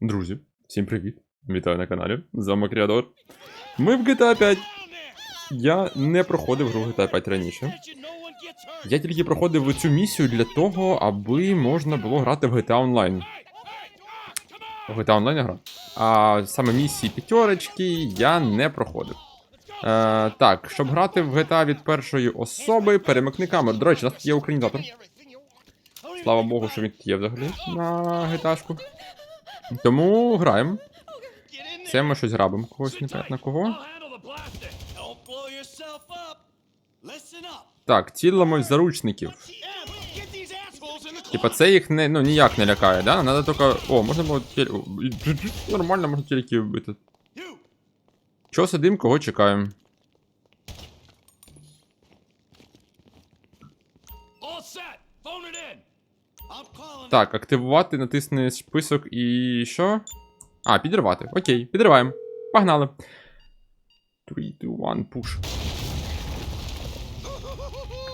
Друзі, всім привіт! Вітаю на каналі. З вами Кріадор. Ми в GTA 5. Я не проходив гру GTA 5 раніше. Я тільки проходив цю місію для того, аби можна було грати в GTA Online. GTA Online гра. А саме місії п'ятерочки я не проходив. Е, так, щоб грати в GTA від першої особи, перемикни камеру. До речі, у нас тут є українізатор. Слава Богу, що він є взагалі на GTA-шку. Тому граємо. Це ми щось грабимо когось непонятно кого. Так, цілимось заручників. Типа це їх не, ну, ніяк не лякає, да? Надо тільки. О, можна було тіль... Нормально, можна тільки вбити. Чого сидим, кого чекаємо? Так, активувати, натисни список і що? А, підривати. Окей, підриваємо. Погнали. 3, 2, 1, push.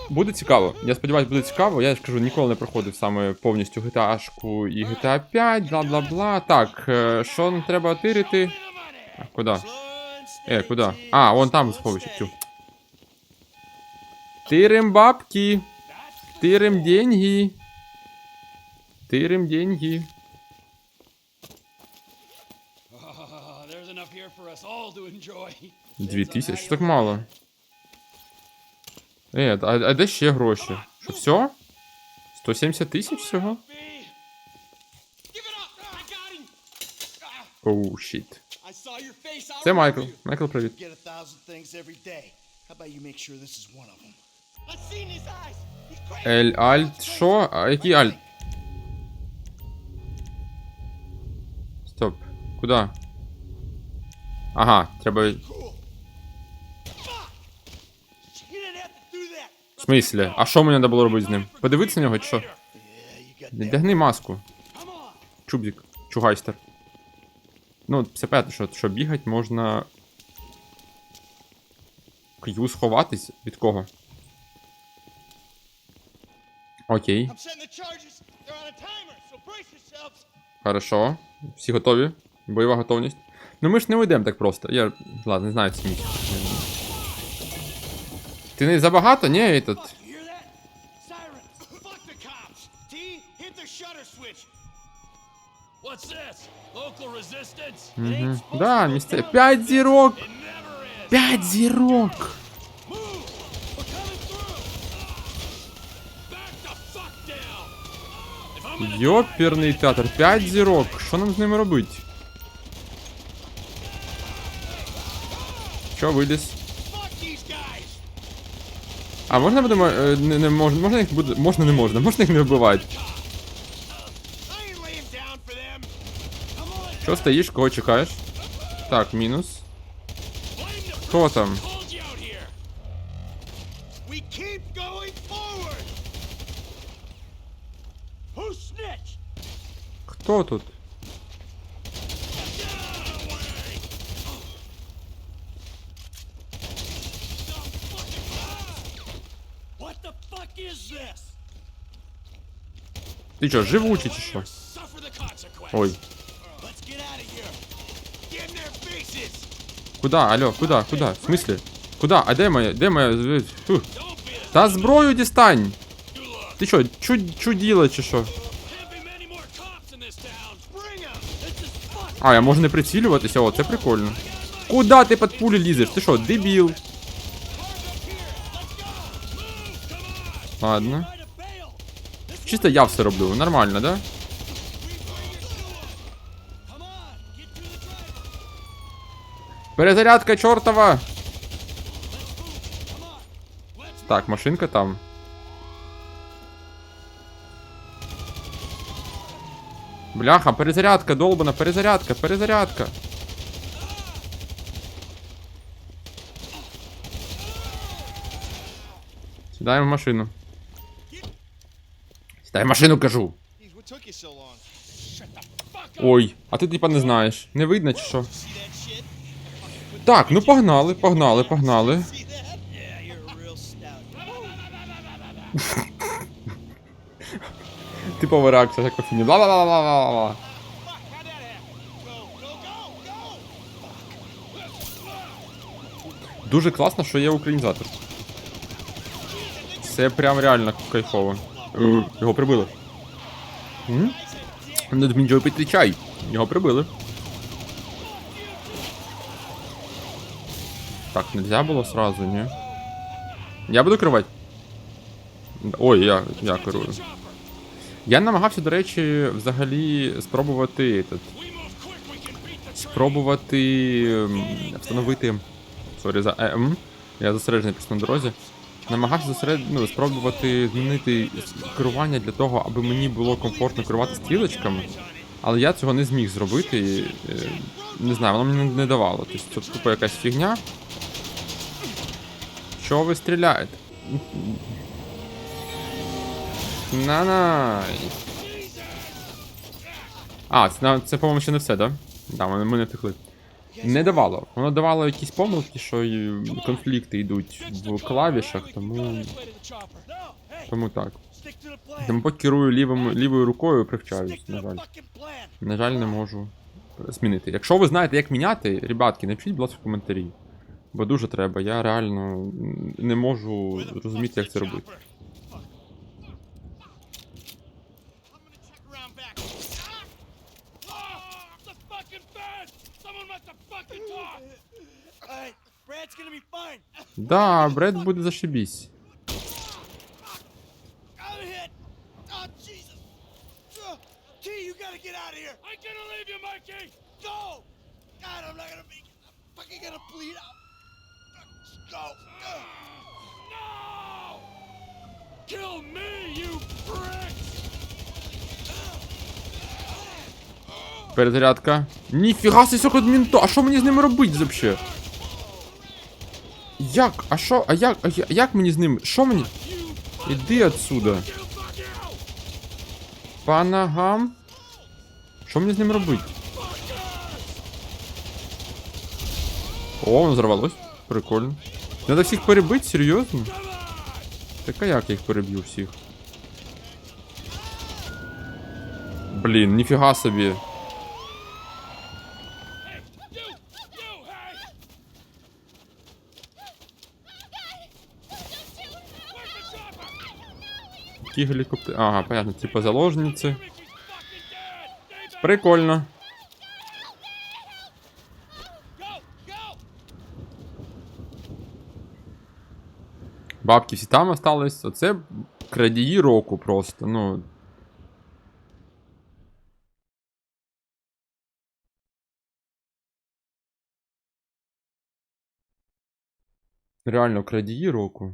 Буде цікаво. Я сподіваюся, буде цікаво. Я ж кажу, ніколи не проходив саме повністю GTA-шку і GTA 5, бла-бла-бла. Так, е, що нам треба тирити? Куди? Е, куди? А, вон там сховище. Тю. Тирим бабки. Тирим деньги. Тирим деньги. There's enough here for us all to enjoy. Дві тисячі, так мало. Е, а, а де ще гроші? Що, все? 170 тисяч всього? Оу. I Це Майкл. Майкл, привіт. Ель Альт, що? А який Альт? Куда? Ага, треба. В смислі? А що мені треба було робити з ним? Подивитися на нього чи що? Не that. Маску. Чубзик. Чугайстер. Ну, все понятно, що, що бігати можна. К'ю сховатись від кого? Окей, хорошо. Всі готові? Бойова готовність. Ну ми ж не уйдемо так просто. Я. Ладно, не знаю місії. Ти не забагато? Ні, этот. Supposed Да, місце. П'ять зірок! П'ять зірок! Йоперний театр, 5 зірок. Що нам з ними робити? Що виліз? А можна будемо. е, Не, не можна, можна їх буде. Можна, не можна, можна їх не вбивати. Що стоїш, кого чекаєш? Так, мінус. Хто там? called you out here! We keep going forward! Who snitched? Хто тут? What the fuck is this? Ти що, живучий чи що? Suffer the consequences. Ой. Let's get out of here. Get in their faces. Куда? Алло, куда? Куда? В смислі? Куда? А де моя? Де моя? Фу. Та зброю дістань! Ти що, чу, чуділа чи що? А, я можу не прицілюватися, о, це прикольно. Куда ти під пулі лізеш? Ти що, дебіл? Ладно. Чисто я все роблю, нормально, да? Перезарядка чортова! Так, машинка там. Бляха, перезарядка, долбана, перезарядка, перезарядка. Сідаємо в машину. Дай машину кажу. Ой, а ти типа не знаєш. Не видно чи що? Так, ну погнали, погнали, погнали. Типова реакція, як по фільмі. Ла-ла-ла-ла-ла-ла. Дуже класно, що є українізатор. Це прям реально кайфово. Е, Його прибили. Не Дмінджо пити чай. Його прибили. Так, нельзя було сразу, ні? Я буду керувати. Ой, я, я керую. Я намагався, до речі, взагалі спробувати этот, спробувати встановити. Сорі за ЕМ. Я зосереджений просто на дорозі. Намагався зосеред... ну, спробувати змінити керування для того, аби мені було комфортно керувати стрілочками. Але я цього не зміг зробити. Е, не знаю, воно мені не давало. Тобто це тупо якась фігня. Що ви стріляєте? На-най. А, це, це по-моєму, ще не все, да? Да, ми, ми не втекли. Не давало. Воно давало якісь помилки, що конфлікти йдуть в клавішах, тому. Тому так. Тому поки керую лівим, лівою рукою, привчаюсь, на жаль. На жаль, не можу змінити. Якщо ви знаєте, як міняти, ребятки, напишіть, будь ласка, в коментарі. Бо дуже треба. Я реально не можу розуміти, як це робити. Да, Брэд будет зашибись. Kill me, you pricks! Перезарядка. Ніфіга си сьогодні мінто. А що мені з ними робити взагалі? Як? А що? А як? А як мені з ними? Що мені? Іди отсюда. По ногам. Що мені з ним робити? О, воно взорвалось. Прикольно. Надо всіх перебити, серйозно? Так а як я їх переб'ю всіх? Блін, ніфіга собі. Hey, you! You, hey! Where's the chopper? Які гелікоптери. Ага, понятно, типа заложниці. Прикольно. Бабки всі там остались. Оце крадії року просто. Ну. Реально, крадії року.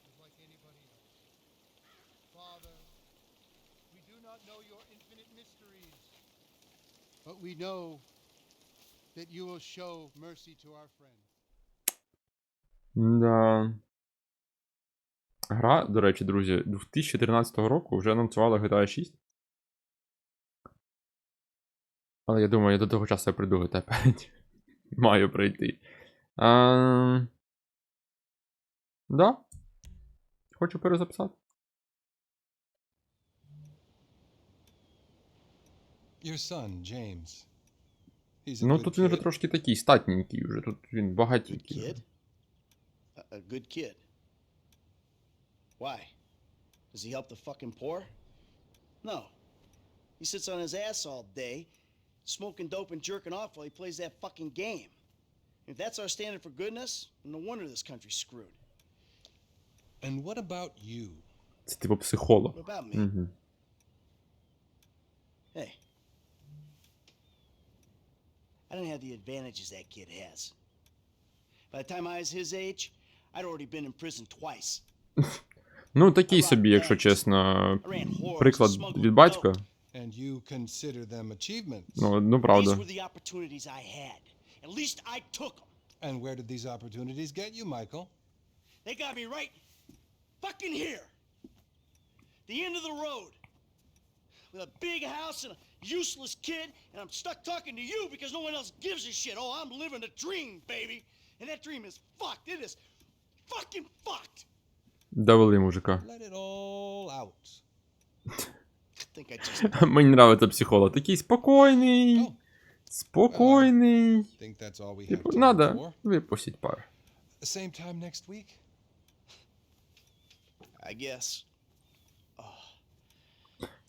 know your infinite mysteries, but we know that you will show mercy to our friend. Да. Гра, до речі, друзі, 2013 року вже анонсувала GTA 6. Але я думаю, я до того часу я прийду GTA 5. Маю прийти. А... Да. Хочу перезаписати. Your son, James. He's a Ну good тут він вже kid. трошки такий статненький вже. Тут він Good багатенький. kid. A, a good kid. Why? Does he help the fucking poor? No. He sits on his ass all day, smoking dope and jerking off while he plays that fucking game. If that's our standard for goodness, no wonder this country's screwed. And what about you? Це типу психолог. What about me? Угу. Hey. I didn't have the advantages that kid has. By the time I was his age, I'd already been in prison twice. Ну, такий собі, якщо чесно, приклад від батька. And you consider them achievements? Ну, ну These правда. were the opportunities I had. At least I took them. And where did these opportunities get you, Michael? They got me right fucking here. The end of the road. With a big house and a useless kid, and I'm stuck talking to you because no one else gives a shit. Oh, I'm living a dream, baby. And that dream is fucked. It is fucking fucked. Довели мужика. Let it all out. I think I just Мені нравиться психолог. Такий спокійний. Oh, Спокійний. think that's all we have Типу, time надо for. випустить пар. Same time next week? I guess.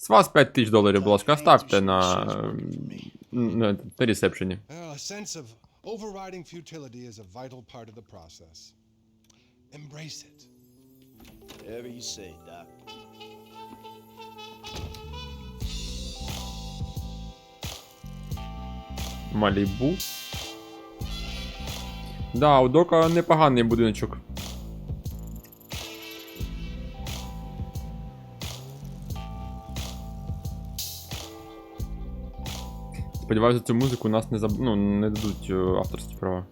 З вас 5 тисяч доларів, будь ласка, ставте на, на, на ресепшені. Overriding futility is a vital part of the process. Embrace it. Whatever you say, Doc. Малібу. Да, у Дока непоганий будиночок. Сподіваюся, цю музику нас не заб... ну, не дадуть е, авторські права.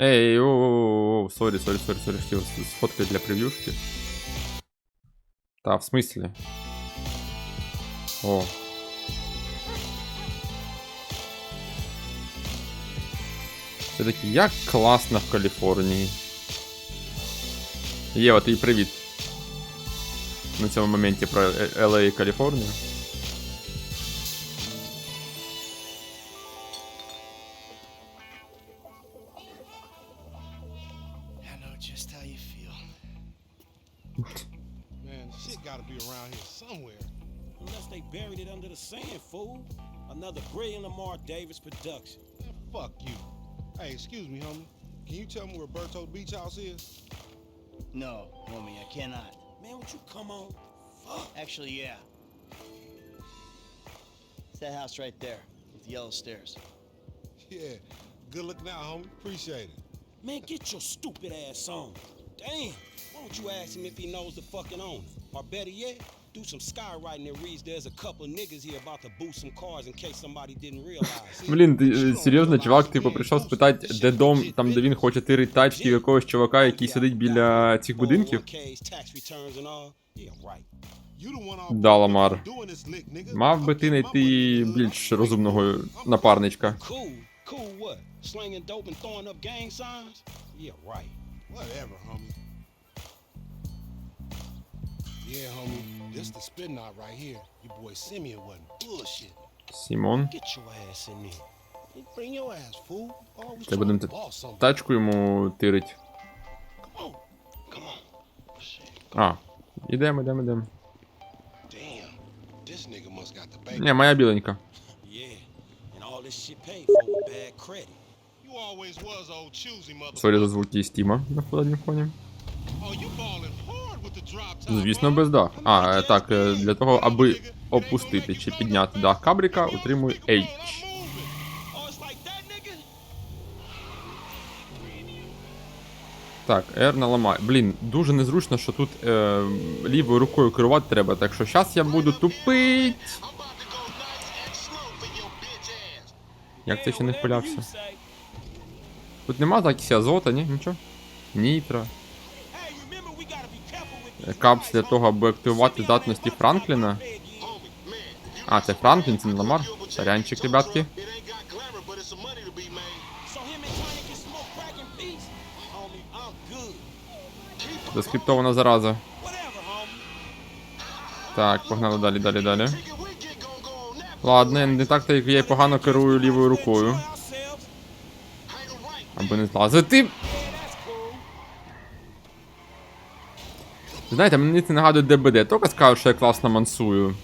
Ей, о, о, о, сорі, сорі, сорі, сорі, хотів сфоткати для прев'юшки. Та, в смислі? О. Це таки, як класно в Каліфорнії. Єва, тобі привіт. На цьому моменті про Е- LA і Каліфорнію. I know just how you feel. Man, shit gotta be around here somewhere. Unless they buried it under the sand, fool. Another brilliant Lamar Davis production. Man, fuck you. Hey, excuse me, homie. Can you tell me where Berto Beach House is? No, homie, I cannot. Man, would you come on? Fuck. Actually, yeah. It's that house right there with the yellow stairs. Yeah. Good looking out, homie. Appreciate it. Man, get your stupid ass on. Damn. Why don't you ask him if he knows the fucking owner? Or better yet, do some skywriting that reads there's a couple niggas here about to boost some cars in case somebody didn't realize. Блін, ти, е, серйозно, чувак, типу, прийшов спитати, де дом, там, де він хоче тирити тачки якогось чувака, який сидить біля цих будинків. 401ks, tax returns and all. Yeah, right. You the one all Да, Ламар. Мав би ти знайти більш розумного напарничка. Cool what? Slinging dope and throwing up gang signs? Yeah, right. Whatever, homie. Yeah, homie. This the spin knot right here. Your boy Simeon wasn't bullshit. Сімон. Get your ass in there. Bring your ass, fool. Always Це trying будемо to т- boss something. тачку йому тирить. Come on. Come on. Shit. А, ідемо, ідемо, ідемо. Damn. This nigga must got the bacon. Ні, моя біленька. Yeah. And all this shit paid for with bad credit. You always was old choosy mother. Сорі за звуки Стіма на заднім фоні. Звісно, без дах. А, е, так, е, для того, аби опустити чи підняти дах кабріка, утримуй H. Так, R наламай. Блін, дуже незручно, що тут е, лівою рукою керувати треба, так що зараз я буду тупить. Як ти ще не впилявся? Тут нема закисі азота, ні? Нічого? Нітро. Капс для того, аби активувати здатності Франкліна. А, це Франклін, це не Ламар. Сорянчик, ребятки. Заскриптована зараза. Так, погнали далі, далі, далі. Ладно, не так, як я погано керую лівою рукою. Аби не злазити. Yeah, that's cool. Знаєте, мені це нагадує ДБД, тільки скажу, що я класно мансую.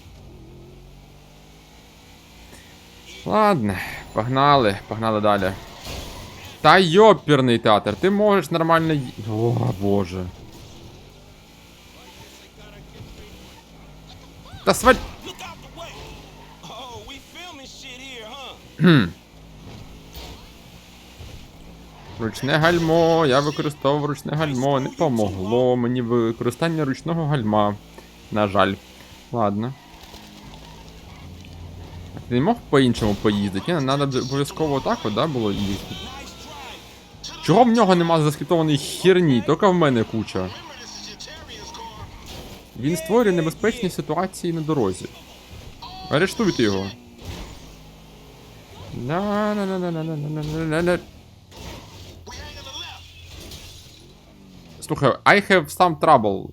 Ладно, погнали, погнали далі. Та йоперний театр, ти можеш нормально. О, боже. Та сваль. Look out the way. Oh, we filming shit here, huh? Ручне гальмо, я використовував ручне гальмо, не помогло мені використання ручного гальма. На жаль. Ладно. Ти не мог по-іншому поїздити? Ні, треба обов'язково отак от, да, було їздити. Чого в нього нема заскриптованої херні, тільки в мене куча. Він створює небезпечні ситуації на дорозі. Арештуйте його. На-на-на-на-на-на-на-на-на. Слухай, I have some trouble.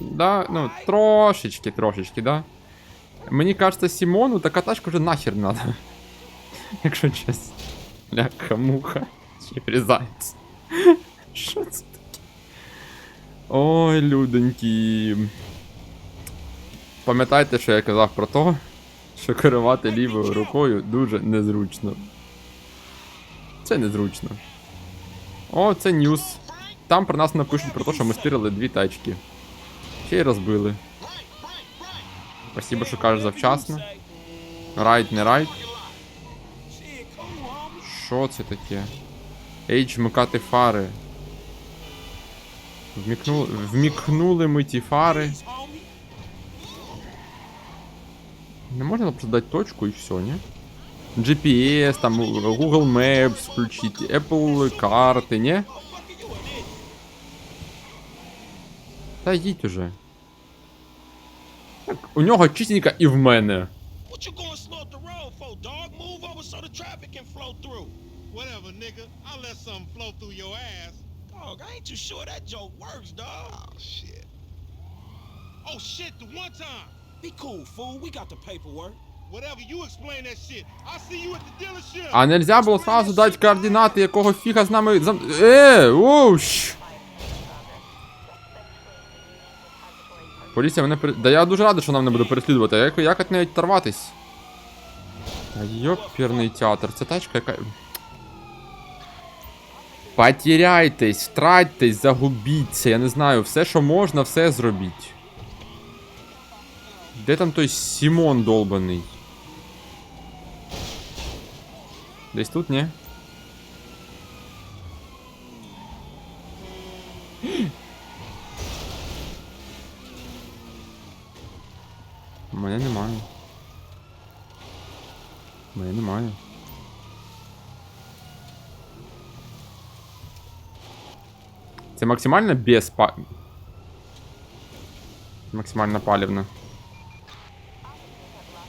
Да, ну, трошечки, трошечки, да. Мені кажется, Сімону така тачка вже нахер надо. Якщо чесно. Ляка муха. Чи врізається. Що це таке? Ой, люденькі. Пам'ятайте, що я казав про те, що керувати лівою рукою дуже незручно. Це незручно. О, це ньюс. Там про нас напишуть про те, що ми стирили дві тачки. Ще й розбили. Спасибо, що кажеш завчасно. Райд, не райд. Що це таке? Ейдж вмикати фари. Вмікнули, вмікнули ми ті фари. Не можна просто точку і все, ні? GPS, там Google Maps включити, Apple карти, ні? Та йдіть уже. Так, у нього чистенько і в мене. Whatever, nigga. I'll let something flow through your ass. Dog, I ain't too sure that joke works, dog. Oh, shit. Oh, shit, the one time. Be cool, fool. We got the paperwork. Whatever, you explain that shit. I'll see you at the dealership. А нельзя було сразу дати координати, якого фіга з нами. Е, оу, Поліція мене пере... Да я дуже радий, що нам не буде переслідувати. Як, як від неї торватись? Та йоперний театр, це тачка яка. Потеряйтесь, втратьтесь, загубіться, я не знаю, все, що можна, все зробіть. Де там той Сімон долбаний? Десь тут, ні? Це максимально без па... Максимально палівно.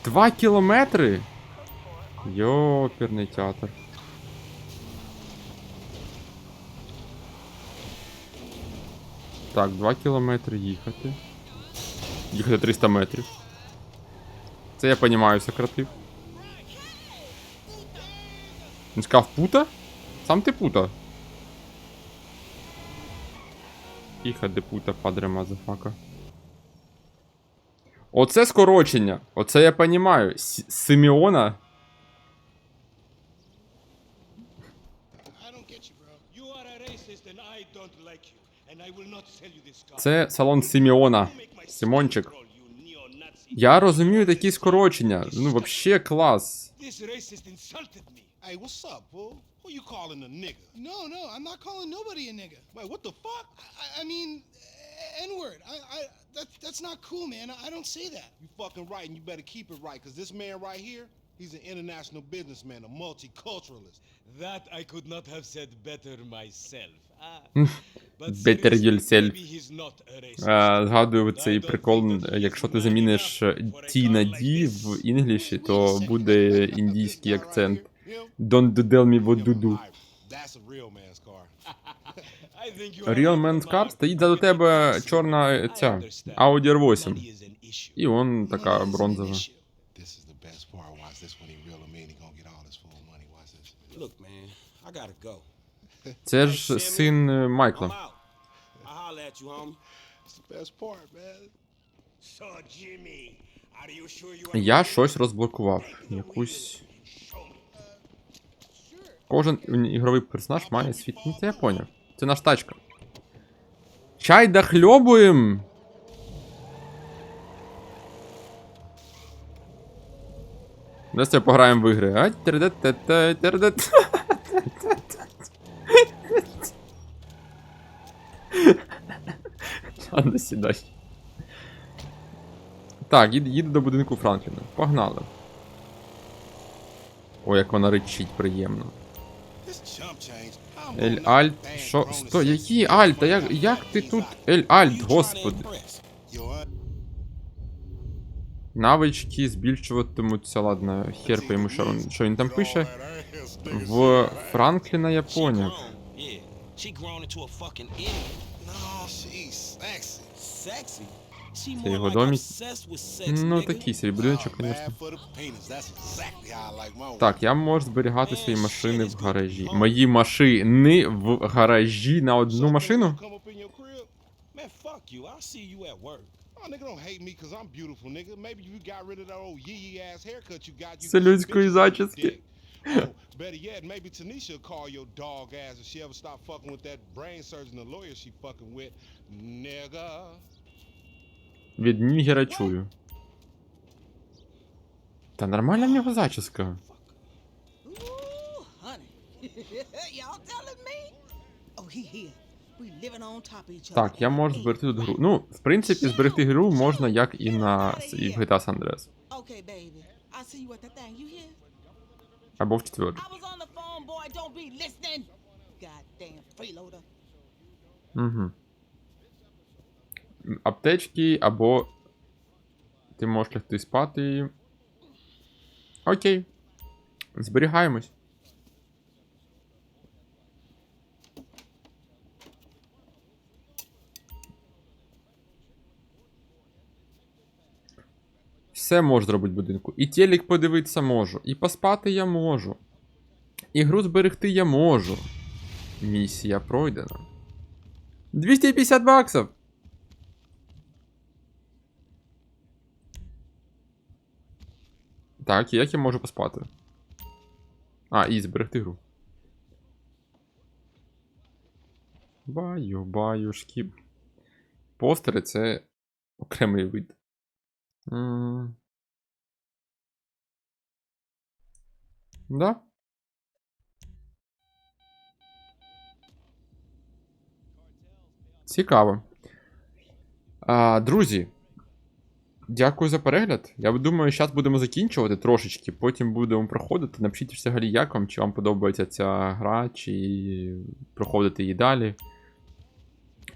Два кілометри? Йоперний театр. Так, 2 кілометри їхати. Їхати 300 метрів. Це я понімаю, сократив. Він сказав пута? Сам ти пута. Тихо, de puta падре мазафака. Оце скорочення. Оце я понимаю. понімаю. Симеона. Це салон Симеона. Симончик. Я розумію такі скорочення. Ну, взагалі клас. Hey, what's up, fool? Who you calling a nigga? No, no, I'm not calling nobody a nigga. Wait, what the fuck? I, I mean, N word. I, I, that, that's not cool, man. I, I don't say that. You fucking right, and you better keep it right, because this man right here, he's an international businessman, a multiculturalist. That I could not have said better myself. Ah. But Better yourself. maybe he's not a racist. Е, Згадую цей прикол, якщо ти заміниш ті на ді в інгліші, то буде індійський акцент. Don't Dodel Me What Do. Real Man's Car стоїть за до тебе чорна ця Audi r 8. І он така бронзова. Це ж син е, Майкла. Я щось розблокував. Якусь Кожен ігровий персонаж має свій. Ну, це я поняв. Це наш тачка. Чай дохльобуєм! Давайте пограємо в ігри. А? Тер-де-те-те. Ладно, сідай. Так, їду, їду до будинку Франкліна. Погнали. О, як вона речить приємно. Ель Альт. Що? Сто, out Альт? Of як, як ти тут? Ель Альт, господи. Навички збільшуватимуться, ладно, хер пойму, що, він- що він там пише. В Франкліна я поняв. She? Це його sex, Ну, такий собі будиночок, звісно. Так, я можу зберігати свої машини в гаражі. Мої машини в гаражі на одну машину? Oh, Це людської зачіски. Oh, better yet, maybe Tanisha will call your dog ass if she ever stop fucking with that brain surgeon, the lawyer she fucking with. Nigga. Від Нігера чую. Та нормальна в нього зачіска. Так, я можу зберегти тут гру. Ну, в принципі, зберегти гру можна як і на і в GTA San Andreas. Або в четвертій. I was on the phone, boy. Don't be listening. Goddamn freeloader. Угу. Аптечки, або ти можеш лягти спати. Окей. Зберігаємось. Все можу зробити в будинку. І телек подивитися можу, і поспати я можу. І гру зберегти я можу. Місія пройдена. 250 баксов. Так, як я можу поспати? А, і зберегти гру. Баю, баюшки. Постери це окремий вид. М. Да. Цікаво. А, друзі, дякую за перегляд. Я думаю, зараз будемо закінчувати трошечки, потім будемо проходити. Напишіть взагалі, як вам, чи вам подобається ця гра, чи проходити її далі.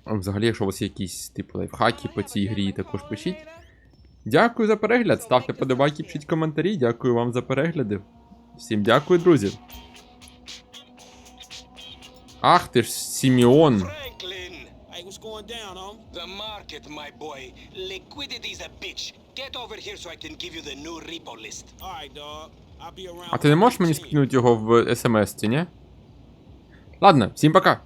Взагалі, якщо у вас є якісь типу лайфхаки по цій грі, також пишіть. Дякую за перегляд. Ставте подобайки, пишіть коментарі. Дякую вам за перегляди. Всім дякую, друзі. Ах ти ж Сіміон. Hey, what's going down, home? The market, my boy. Liquidity's a bitch. Get over here so I can give you the new repo list. Alright, dog. I'll be around. А ти не можеш мені скинути його в смс, ні? Ладно, всім пока.